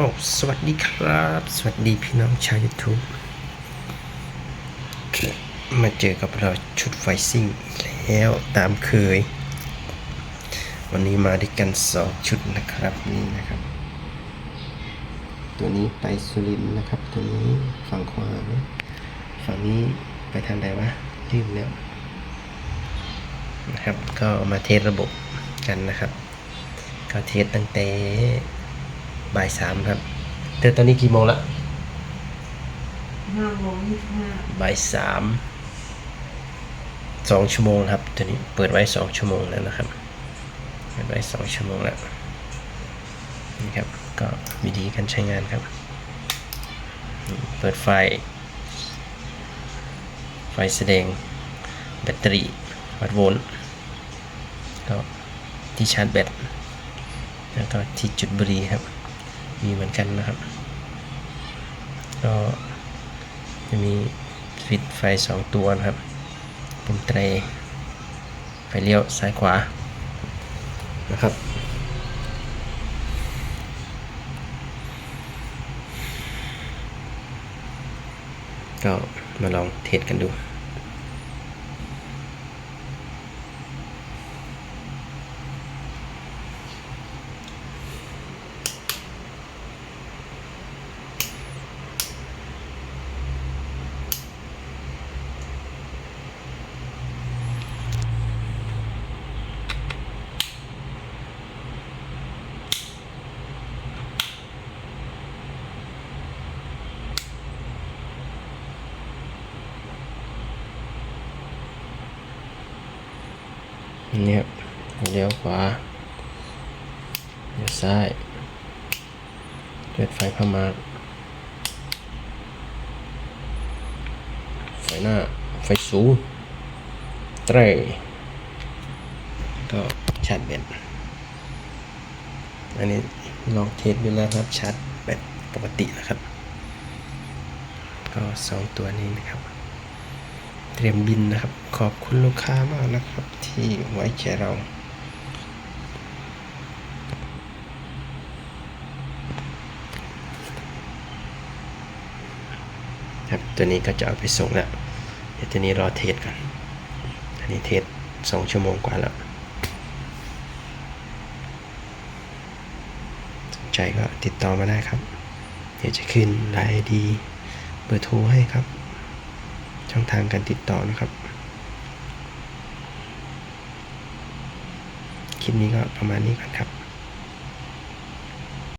อ้สวัสดีครับ สวัสดีพี่น้องชาว YouTube มาเจอกับเราชุดไฟซิ่งอีกแล้วตามเคย วันนี้มาด้วยกันสองชุดนะครับนี่นะครับ ตัวนี้ไปสุรินนะครับ ตัวนี้ฝั่งขวาฝั่งนี้ไปทางใดวะลืมแล้วนะครับ ก็มาเทสระบบกันนะครับ ก็เทสตั้งแต่ บ่ายสามครับ แต่ตอนนี้กี่โมงละห้าโมงยี่สิบห้าบ่ายสามสองชั่วโมงครับตัวนี้เปิดไว้สองชั่วโมงแล้วนะครับเปิดไว้สองชั่วโมงแล้วนี่ครับก็วิธีการใช้งานครับ เปิดไฟ ไฟแสดงแบตเตอรี่วัดโวลต์ก็ที่ชาร์จแบตแล้วก็ที่จุดบุหรี่ครับ มีเหมือนกันนะครับ ก็จะมีสวิตไฟสองตัวนะครับเป็นเตรไฟเลี้ยวซ้ายขวานะครับก็มาลองเทสกันดู เนี่ยเลี้ยวขวาเลี้ยวซ้ายเลือดไฟพม่าไฟหน้า ไฟสูงเตรก็ชาร์จแบตอันนี้ลองเทสดูแล้วครับ ชาร์จแบตปกตินะครับ ก็สองตัวนี้นะครับ เตรียมบินนะครับ ขอบคุณลูกค้ามากนะครับ ที่ไว้ใจเราครับตัวนี้ก็จะเอาไปส่งแล้วเดี๋ยวตัวนี้รอเทสก่อนอันนี้เทสสองชั่วโมงกว่าแล้วสนใจก็ติดต่อมาได้ครับ เดี๋ยวจะขึ้นรายดีเบอร์โทรให้ครับ ช่องทางการติดต่อนะครับ คลิปนี้ก็ประมาณนี้ก่อนครับ